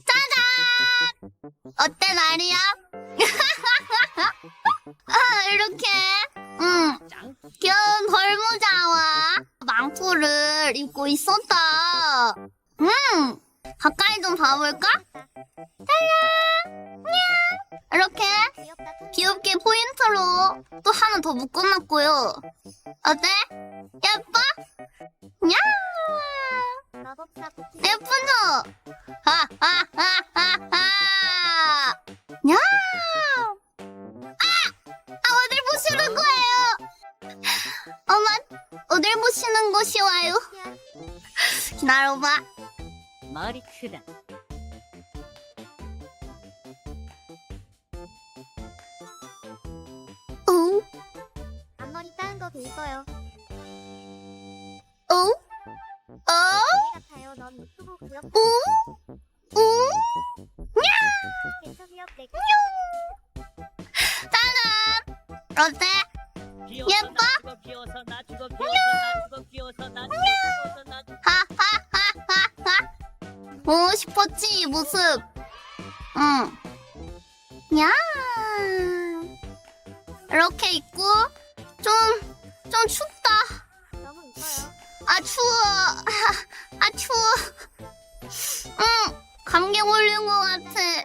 짜잔! 어때, 나리야? 아, 이렇게, 응, 귀여운 벌모자와 망토를 입고 있었다. 음, 가까이 좀 봐볼까? 냥! 이렇게 귀엽게 포인트로 또 하나 더 묶어놨고요. 어때? 예뻐? 예쁘죠? 하하하하하! 냐! 아! 아, 어딜 보시는 거예요? 엄마, 어딜 보시는 곳이 와요? 기다려봐. 머리 크다. 오, 앞머리 따은 거 긁어요 오, 오, 넌 유튜브 구역 내 짜잔! 어때? 예뻐? 하하하하하. 보고 싶었지, 이 모습. 응. 야. 이렇게 입고, 좀, 좀 춥다. 너무 이뻐요 아, 추워. 아, 추워. 응. 감기 걸린 것 같아.